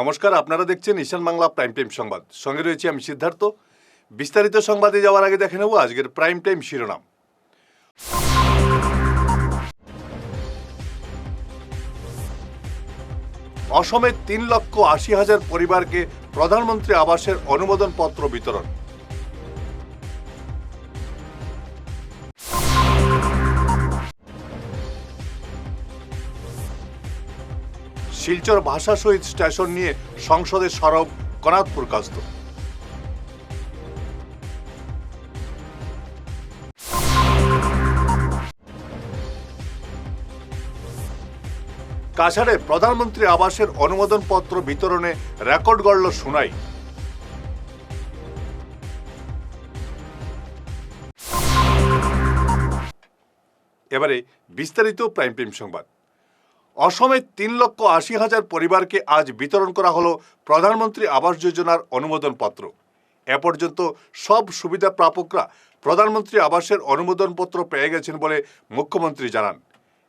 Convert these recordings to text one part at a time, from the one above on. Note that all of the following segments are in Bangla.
নমস্কার, আপনারা দেখছেন ঈশান বাংলা প্রাইম টাইম সংবাদ। সঙ্গে রয়েছে আমি সিদ্ধার্থ। বিস্তারিত সংবাদে যাওয়ার আগে দেখে নেব আজকের প্রাইম টাইম শিরোনাম। অসমের তিন লক্ষ আশি হাজার পরিবারকে প্রধানমন্ত্রী আবাসের অনুমোদনপত্র বিতরণ। শিলচর ভাষা শহীদ স্টেশন নিয়ে সংসদে সরব কনাথপুর কাস্ত কাছাড়ে প্রধানমন্ত্রী আবাসের অনুমোদন পত্র বিতরণে রেকর্ড গড়ল শুনাই এবারে বিস্তারিত প্রাইম প্রেম সংবাদ। অসমে তিন লক্ষ আশি হাজার পরিবারকে আজ বিতরণ করা হলো প্রধানমন্ত্রী আবাস যোজনার অনুমোদন পত্র এ পর্যন্ত সব সুবিধা প্রাপকরা প্রধানমন্ত্রী আবাসের অনুমোদন পত্র পেয়ে গেছেন বলে মুখ্যমন্ত্রী জানান।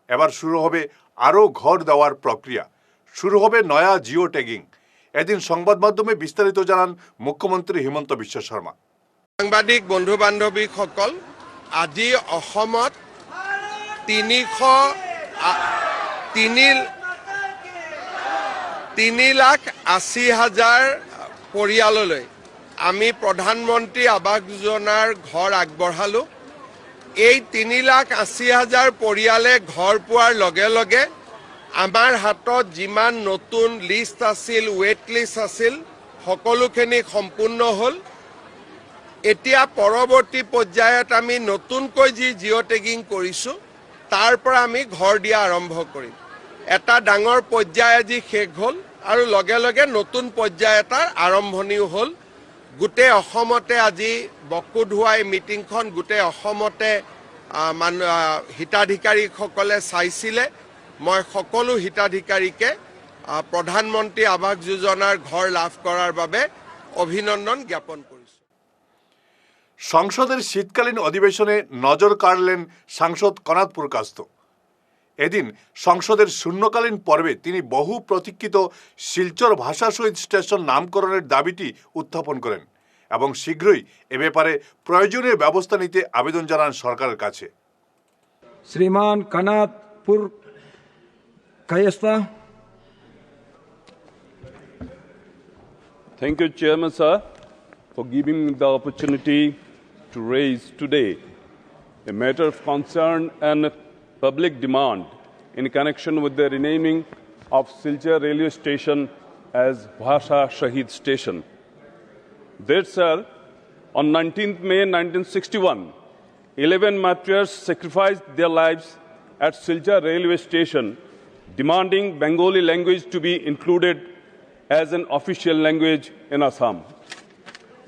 এবার শুরু হবে আরও ঘর দেওয়ার প্রক্রিয়া। শুরু হবে নয়া জিও ট্যাগিং। এদিন সংবাদ মাধ্যমে বিস্তারিত জানান মুখ্যমন্ত্রী হিমন্ত বিশ্ব শর্মা। সাংবাদিক বন্ধু বান্ধৱীসকল আজি অসমত তিনিশ তিনি লাখ আশী হাজাৰ পৰিয়াললৈ আমি প্ৰধানমন্ত্ৰী আৱাস যোজনাৰ ঘৰ আগবঢ়ালোঁ। এই তিনি লাখ আশী হাজাৰ পৰিয়ালে ঘৰ পোৱাৰ লগে লগে আমাৰ হাতত যিমান নতুন লিষ্ট আছিল ৱেইট লিষ্ট আছিল সকলোখিনি সম্পূৰ্ণ হ'ল। এতিয়া পৰৱৰ্তী পৰ্যায়ত আমি নতুনকৈ যি জিঅ' টেগিং কৰিছোঁ তাৰ পৰা আমি ঘৰ দিয়া আৰম্ভ কৰিম। এটা ডাঙৰ পৰ্যায় আজি শেষ হ'ল আৰু লগে লগে নতুন পৰ্যায় এটাৰ আৰম্ভণিও হ'ল। গোটেই অসমতে আজি বকুত হোৱা এই মিটিংখন গোটেই অসমতে মানুহ হিতাধিকাৰীসকলে চাইছিলে। মই সকলো হিতাধিকাৰীকে প্ৰধানমন্ত্ৰী আৱাস যোজনাৰ ঘৰ লাভ কৰাৰ বাবে অভিনন্দন জ্ঞাপন কৰিছোঁ। সংসদের শীতকালীন অধিবেশনে নজর কাড়লেন সাংসদ কনাথপুর কাস্ত। এদিন সংসদের শূন্যকালীন পর্বে তিনি বহু প্রতীক্ষিত শিলচর ভাষা শহীদ স্টেশন নামকরণের দাবিটি উত্থাপন করেন এবং শীঘ্রই এ ব্যাপারে প্রয়োজনীয় ব্যবস্থা নিতে আবেদন জানান সরকারের কাছে। Shriman Kanatpur thank you chairman sir for giving the opportunity to raise today a matter of concern and public demand in connection with the renaming of Silchar railway station as Bhasha Shahid Station. There, sir, on 19th May 1961, 11 martyrs sacrificed their lives at Silchar railway station, demanding Bengali language to be included as an official language in Assam.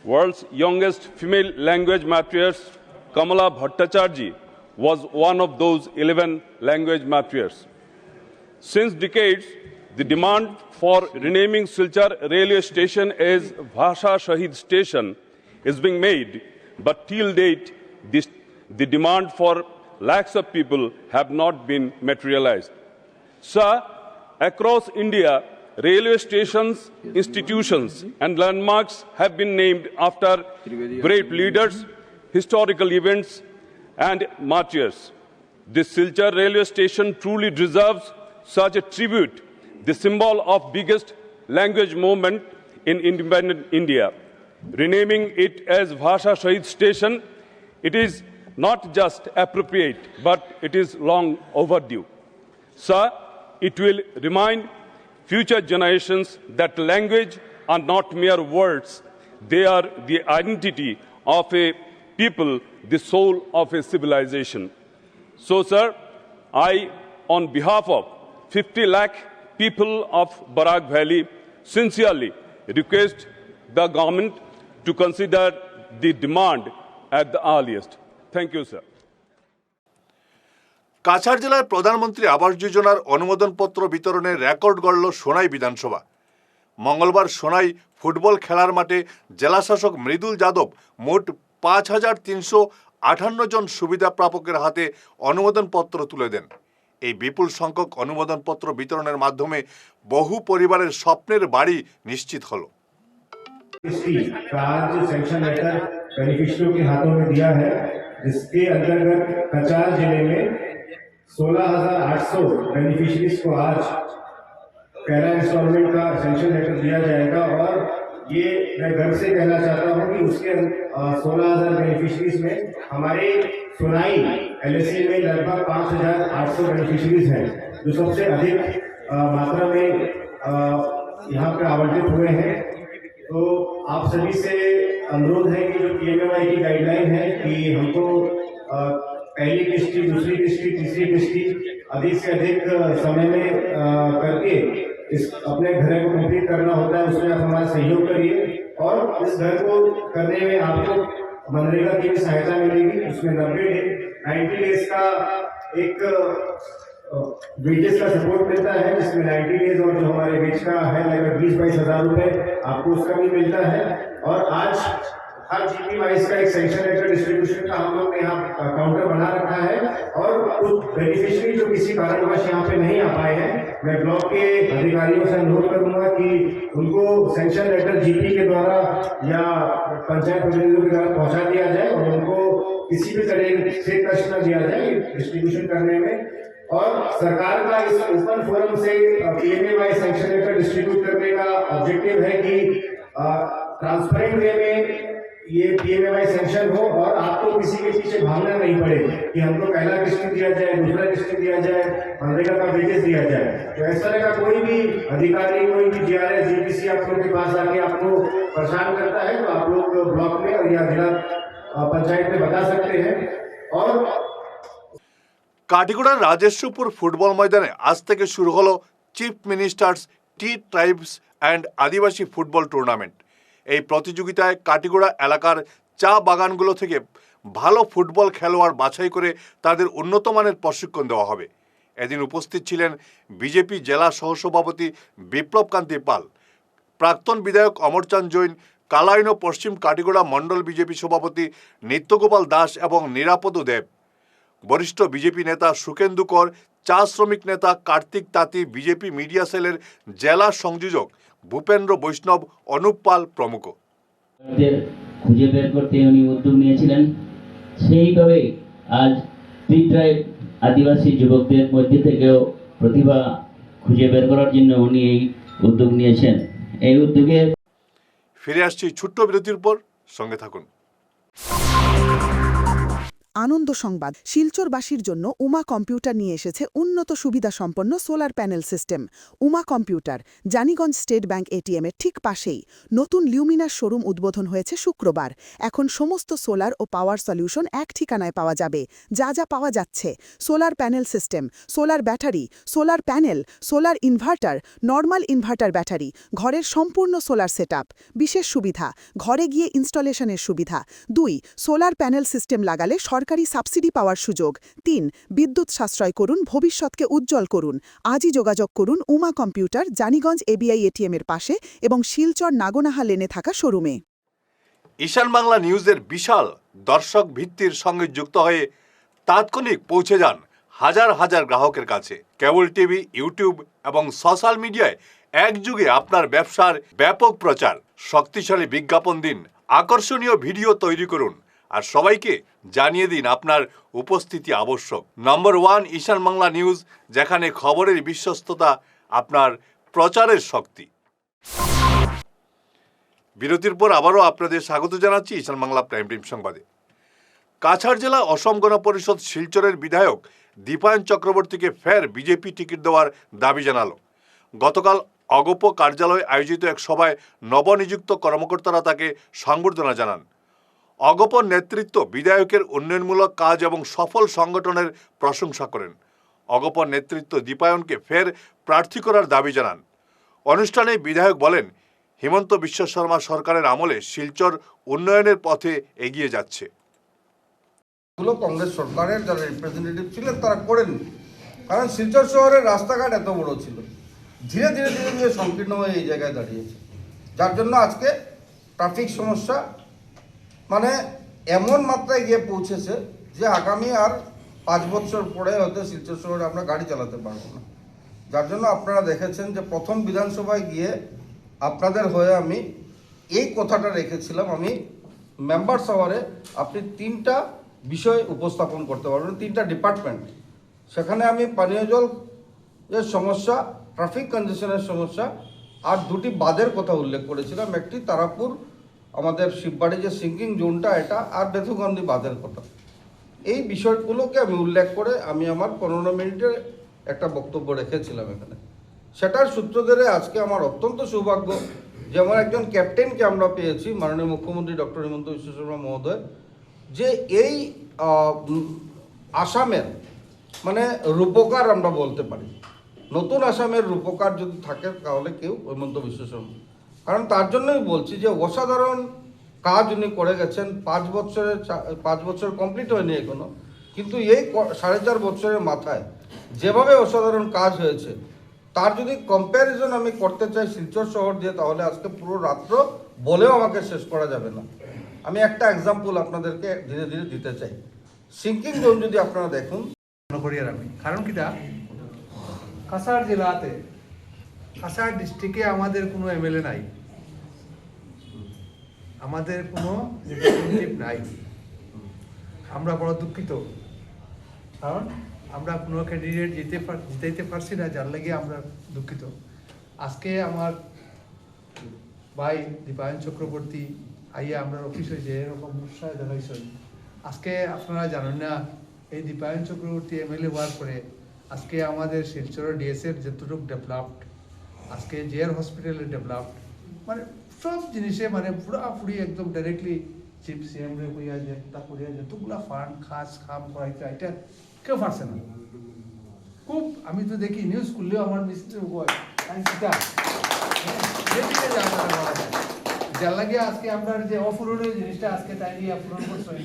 World's youngest female language martyrs, Kamala Bhattacharjee, was one of those 11 language martyrs. Since decades, the demand for renaming Silchar railway station as Bhasha Shahid Station is being made, but till date, this, the demand for lakhs of people have not been materialized. Sir, across India, railway stations, institutions, and landmarks have been named after great leaders, historical events, and martyrs. This Silchar railway station truly deserves such a tribute, the symbol of biggest language movement in independent India. Renaming it as Bhasha Shahid Station, it is not just appropriate, but it is long overdue. Sir, it will remind future generations that language are not mere words, they are the identity of a people, the soul of a civilization. So, sir, I, on behalf of 50 lakh people of Barak Valley, sincerely request the government to consider the demand at the earliest. Thank you, sir. Cachar জেলায় প্রধানমন্ত্রী আবাস যোজনার অনুমোদনপত্র বিতরণে রেকর্ড গড়ল সোনাই বিধানসভা মঙ্গলবার সোনাই ফুটবল খেলার মাঠে জেলাশাসক মৃদুল যাদব মোট পাঁচ হাজার তিনশো আটান্ন জন সুবিধা প্রাপকের হাতে অনুমোদনপত্র তুলে দেন এই বিপুল সংখ্যক অনুমোদনপত্র বিতরণের মাধ্যমে বহু পরিবারের স্বপ্নের বাড়ি নিশ্চিত হলো इसकी का आज जो सेंक्शन लेटर बेनिफिशियरियों के हाथों में दिया है जिसके अंतर्गत कचार जिले में 16,800 बेनिफिशरीज को आज पहला इंस्टॉलमेंट का सेंक्शन लेटर दिया जाएगा और ये मैं गर्व से कहना चाहता हूँ कि उसके सोलह हज़ार बेनिफिशरीज में हमारे सुनाई एल में लगभग पाँच हज़ार आठ सौ बेनिफिशरीज हैं, जो सबसे अधिक मात्रा में यहाँ पर आवंटित हुए हैं। तो आप सभी से अनुरोध है कि जो पीएमएमआई की गाइडलाइन है कि हमको पहली किस्ती दूसरी किस्ती तीसरी किस्ती अधिक से अधिक समय में करके इस अपने घर को कंप्लीट करना होता है, उसमें आप हमारा सहयोग करिए और इस घर को करने में आपको मनरेगा की भी सहायता मिलेगी, उसमें नब्बे डे नाइन्टी डेज़ का एक वेजेस का सपोर्ट मिलता है, जिसमें 90 डेज़ और जो हमारे वेज का है, लगभग बीस बाईस हज़ार रुपये आपको उसका भी मिलता है। और आज हर जीपी वाइज का एक सेंशन लेटर डिस्ट्रीब्यूशन का हम लोग ने यहाँ काउंटर बना रखा है और कुछ बेनिफिशियरी जो किसी कारणवश यहाँ पे नहीं आ पाए हैं मैं ब्लॉक के अधिकारियों से अनुरोध करूँगा कि उनको सेंक्शन लेटर जीपी के द्वारा या पंचायत प्रतिनिधियों के द्वारा पहुँचा दिया जाए और उनको किसी भी तरह से कष्ट न दिया जाए डिस्ट्रीब्यूशन करने में। और सरकार का इस ओपन फोरम से पीएमएवाई सेंक्शन लेटर डिस्ट्रीब्यूट करने का ऑब्जेक्टिव है कि ट्रांसपेरेंट वे में ये पीएमएवाई सेंक्शन हो और आपको किसी के पीछे भागना नहीं पड़े कि हमको पहला किस्त दिया जाए दूसरा किस्त दिया जाए मनरेगा का वेजेस दिया जाए तो इस तरह का कोई भी अधिकारी कोई भी जीआरएस जीपीसी आप लोग के पास आके आपको परेशान करता है तो आप लोग ब्लॉक में और या जिला अ, पंचायत में बता सकते हैं और কাটিগড়ার রাজেশ্বরপুর ফুটবল ময়দানে আজ থেকে শুরু হলো chief ministers T tribes and Adivasi football tournament এই প্রতিযোগিতায় কাটিগোড়া এলাকার চা বাগানগুলো থেকে ভালো ফুটবল খেলোয়াড় বাছাই করে তাদের উন্নত মানের প্রশিক্ষণ দেওয়া হবে। এদিন উপস্থিত ছিলেন বিজেপি জেলা সহসভাপতি বিপ্লব কান্তি পাল, প্রাক্তন বিধায়ক অমরচাঁদ জৈন, কালাইন পশ্চিম কাটিগোড়া মণ্ডল বিজেপি সভাপতি নিত্যগোপাল দাস এবং নিরাপদ দেব। বরিষ্ঠ বিজেপি নেতা সুকেন্দু কর, চা শ্রমিক নেতা কার্তিক তাঁতি, বিজেপি মিডিয়া সেলের জেলা সংযোজক ভূপেন্দ্র বৈষ্ণব অনুপ পাল প্রমুখ। খুঁজে বের করতে উনি উদ্যোগ নিয়েছিলেন সেইভাবে আজ ত্রিট্রাইব আদিবাসী যুবকদের মধ্যে থেকেও প্রতিভা খুঁজে বের করার জন্য উনি এই উদ্যোগ নিয়েছেন। এই উদ্যোগে ফিরে আসছি ছোট্ট বিরতির পর সঙ্গে থাকুন। আনন্দ সংবাদ। শিলচরবাসীর জন্য উমা কম্পিউটার নিয়ে এসেছে উন্নত সুবিধা সম্পন্ন solar panel system. Uma computer, Janiganj state bank এটিএমের ঠিক পাশেই। নতুন লিউমিনার শোরুম উদ্বোধন হয়েছে শুক্রবার। এখন সমস্ত সোলার ও পাওয়ার সলিউশন এক ঠিকানায় পাওয়া যাবে। যা যা পাওয়া যাচ্ছে। Solar panel system, solar battery, solar panel, solar inverter, normal inverter battery, ঘরের সম্পূর্ণ সোলার সেটআপ। বিশেষ সুবিধা, ঘরে গিয়ে ইনস্টলেশনের সুবিধা। দুই, সোলার প্যানেল সিস্টেম লাগালে সরকারি সাবসিডি পাওয়ার সুযোগ। তিন, বিদ্যুৎ সাশ্রয় করুন, ভবিষ্যৎকে উজ্জ্বল করুন। আজই যোগাযোগ করুন উমা কম্পিউটার, জানিগঞ্জ এবিআই এটিএমের পাশে এবং শিলচর নাগনাহা লেনে থাকা শোরুমে। ঈশান বাংলা নিউজের বিশাল দর্শক ভিত্তির সঙ্গে যুক্ত হয়ে তাৎক্ষণিক পৌঁছে যান হাজার হাজার গ্রাহকের কাছে। কেবল টিভি, ইউটিউব এবং সোশ্যাল মিডিয়ায় একযুগে আপনার ব্যবসার ব্যাপক প্রচার। শক্তিশালী বিজ্ঞাপন দিন, আকর্ষণীয় ভিডিও তৈরি করুন আর সবাইকে জানিয়ে দিন আপনার উপস্থিতি আবশ্যক। Number one Ishan Bangla news, যেখানে খবরের বিশ্বস্ততা আপনার প্রচারের শক্তি। বিরতির পর আবারও আপনাদের স্বাগত জানাচ্ছি ঈশান বাংলা প্রাইম টাইম সংবাদে। কাছাড় জেলা অসম গণ পরিষদ শিলচরের বিধায়ক দীপায়ন চক্রবর্তীকে ফের বিজেপি টিকিট দেওয়ার দাবি জানালো। গতকাল অগপ কার্যালয়ে আয়োজিত এক সভায় নবনিযুক্ত কর্মকর্তারা তাকে সংবর্ধনা জানান। অগপর নেতৃত্ব বিধায়কের উন্নয়নমূলক কাজ এবং সফল সংগঠনের প্রশংসা করেন। অগপর নেতৃত্ব দীপায়নকে ফের প্রার্থী করার দাবি জানান। অনুষ্ঠানে বিধায়ক বলেন, হিমন্ত বিশ্ব শর্মা সরকারের আমলে শিলচর উন্নয়নের পথে এগিয়ে যাচ্ছে। কংগ্রেস সরকারের যারা রিপ্রেজেন্টেটিভ ছিলেন, তারা করেন কারণ শিলচর শহরের রাস্তাঘাট এত বড় ছিল। ধীরে ধীরে ধীরে ধীরে, সংকীর্ণ হয়ে এই জায়গায় দাঁড়িয়েছে। যার জন্য আজকে ট্রাফিক সমস্যা মানে এমন মাত্রায় গিয়ে পৌঁছেছে যে আগামী আর পাঁচ বছর পরে হয়তো শিলচর শহরে আমরা গাড়ি চালাতে পারব না। যার জন্য আপনারা দেখেছেন যে প্রথম বিধানসভায় গিয়ে আপনাদের হয়ে আমি এই কথাটা রেখেছিলাম। আমি মেম্বার সভারে আপনি তিনটা বিষয় উপস্থাপন করতে পারবেন, তিনটা ডিপার্টমেন্ট সেখানে আমি পানীয় জল এর সমস্যা ট্রাফিক কন্ডিশনের সমস্যা আর দুটি বাঁধের কথা উল্লেখ করেছিলাম। একটি তারাপুর আমাদের শিববাড়ি যে সিঙ্কিং জোনটা, এটা আর বেথুগন্ধি বাঁধের কথা এই বিষয়গুলোকে আমি উল্লেখ করে আমি আমার পনেরো মিনিটের একটা বক্তব্য রেখেছিলাম এখানে। সেটার সূত্র ধরে আজকে আমার অত্যন্ত সৌভাগ্য যে আমার একজন ক্যাপ্টেনকে আমরা পেয়েছি, মাননীয় মুখ্যমন্ত্রী ডক্টর হিমন্ত বিশ্ব শর্মা মহোদয়, যে এই আসামের মানে রূপকার আমরা বলতে পারি। নতুন আসামের রূপকার যদি থাকে, তাহলে কেউ হেমন্ত বিশ্ব শর্মা কারণ তার জন্যই বলছি যে অসাধারণ কাজ উনি করে গেছেন। পাঁচ বছরের পাঁচ বছর কমপ্লিট হয়নি এখনও। কিন্তু এই সাড়ে চার বছরের মাথায় যেভাবে অসাধারণ কাজ হয়েছে, তার যদি কম্প্যারিজন আমি করতে চাই শিলচর শহর দিয়ে, তাহলে আজকে পুরো রাত্র বলেও আমাকে শেষ করা যাবে না। আমি একটা এক্সাম্পল আপনাদেরকে ধীরে ধীরে দিতে চাই। সিঙ্কিং জোন যদি আপনারা দেখুন। আমি কারণ কিটা? কাছাড় জেলাতে, কাছাড় ডিস্ট্রিক্টে আমাদের কোনো এমএলএ নাই। আমাদের কোনো রিপ্রেজেন্টেটিভ নাই। আমরা বড় দুঃখিত। কারণ আমরা কোনো ক্যান্ডিডেট পার- জিতাইতে পারছি না, যার লাগে আমরা দুঃখিত। আজকে আমার ভাই দীপায়ন চক্রবর্তী আইয়া আমরা অফিসে যে এরকম উৎসাহ দেখাইছেন। আজকে আপনারা জানেন না, এই দীপায়ন চক্রবর্তী এমএলএ হওয়ার পরে আজকে আমাদের শিলচরের ডিএসএফ যতটুকু ডেভেলপড আজকে জেয়ার হসপিটালে ডেভেলপড মানে সব জিনিসে মানে পুরাপুরি একদম ডাইরেক্টলি চিফ সিএম রে কইয়া যে, তা করিয়া যতগুলা ফান্ড খাস, খাম করাইতে এটা কেউ পারছে না খুব, আমি তো দেখি নিউজ খুললেও আমার মিস্ত্রি কয় তাই কিটা যেদিকে যা করা বলা যায়। যার লাগে আজকে আমরা যে অপূরণীয় জিনিসটা আজকে তাই নিয়ে পূরণ করছেন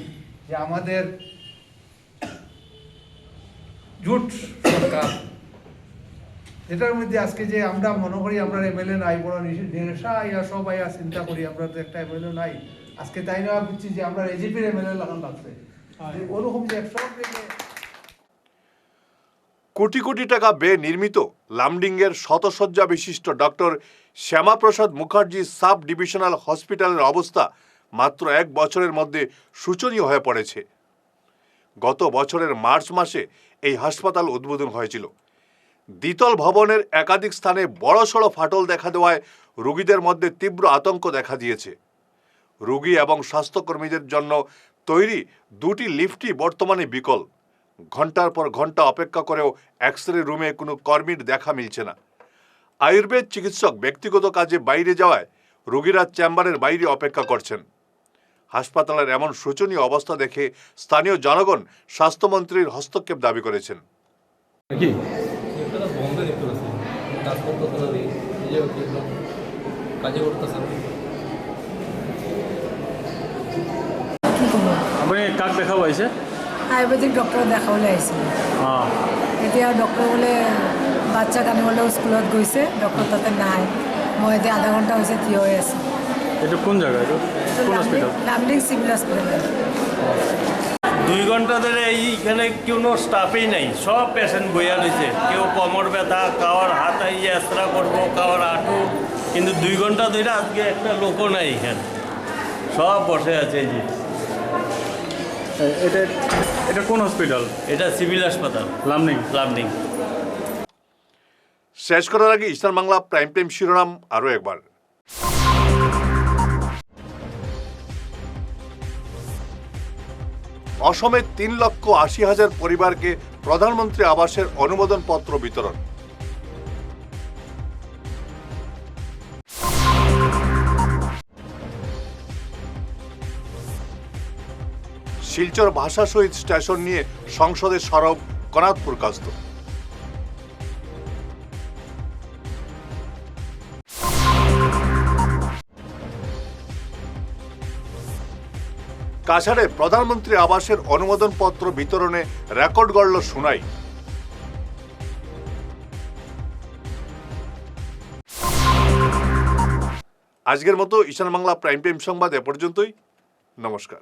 যে আমাদের জুট সরকার যেটার মধ্যে আজকে যে আমরা মনে করি আমরা এমএলএ নাই বড় নেশা আইয়া সব আইয়া চিন্তা করি আমরা তো একটা এমএলএ নাই। আজকে তাই না বুঝছি যে আমরা এজিপির এমএলএ লাগান লাগছে। ওরকম যে সব কোটি কোটি টাকা ব্যয়ে নির্মিত লামডিংয়ের শতসজ্জা বিশিষ্ট doctor Shyamaprasad Mukherjee sub divisional হসপিটালের অবস্থা মাত্র এক বছরের মধ্যে শোচনীয় হয়ে পড়েছে। গত বছরের মার্চ মাসে এই হাসপাতাল উদ্বোধন হয়েছিল। দ্বিতল ভবনের একাধিক স্থানে বড়সড় ফাটল দেখা দেওয়ায় রোগীদের মধ্যে তীব্র আতঙ্ক দেখা দিয়েছে। রোগী এবং স্বাস্থ্যকর্মীদের জন্য তৈরি দুটি লিফটই বর্তমানে বিকল। ঘণ্টার পর ঘণ্টা অপেক্ষা করেও এক্স রে রুমে কোনো কর্মীর দেখা মিলছে না। আয়ুর্বেদ চিকিৎসক ব্যক্তিগত কাজে বাইরে যাওয়ায় রোগীরা চেম্বারের বাইরে অপেক্ষা করছেন। হাসপাতালের এমন শোচনীয় অবস্থা দেখে স্থানীয় জনগণ স্বাস্থ্যমন্ত্রীর হস্তক্ষেপ দাবি করেছেন কি একটা বন্ধ দেখতে পাচ্ছি নিজে একদম কাজে করব আপুনি কাক দেখাব আহিছে? আয়ুৰ্বেদিক ডক্টৰ দেখাবলৈ আহিছিলোঁ এতিয়া ডক্টৰ বোলে বাচ্চাক আনিবলৈ স্কুলত গৈছে ডক্টৰ তাতে নাই। মই এতিয়া আধা ঘণ্টা হৈছে থিয় হৈ আছোঁ। এইটো কোন জেগা? এইটো কোন হস্পিটেল লামডিং চিভিল হস্পিটেল দুই ঘণ্টা ধরে এইখানে কোনো স্টাফই নাই সব পেশেন্ট বইয়া রয়েছে কেউ কোমর ব্যথা কাওয়ার হাত আইয়ে এসরা করব কাওয়ার হাঁটু কিন্তু দুই ঘণ্টা ধরে আজকে একটা লোকও নাই এখানে। সব বসে আছে এই যে। এটা এটা কোন হসপিটাল এটা সিভিল হাসপাতাল। লামনিং। লামডিং শেষ করার আগে ইস্টার বাংলা প্রাইম টাইম শিরোনাম আরও একবার। অসমে তিন লক্ষ আশি হাজার পরিবারকে প্রধানমন্ত্রী আবাসের অনুমোদন পত্র বিতরণ। শিলচর ভাষা শহীদ স্টেশন নিয়ে সংসদে সরব কনাথপুর কাস্ত। কাছাড়ে প্রধানমন্ত্রী আবাসের অনুমোদন পত্র বিতরণে রেকর্ড গড়ল শুনাই আজকের মতো ঈশান বাংলা প্রাইম টাইম সংবাদ এ পর্যন্তই। নমস্কার।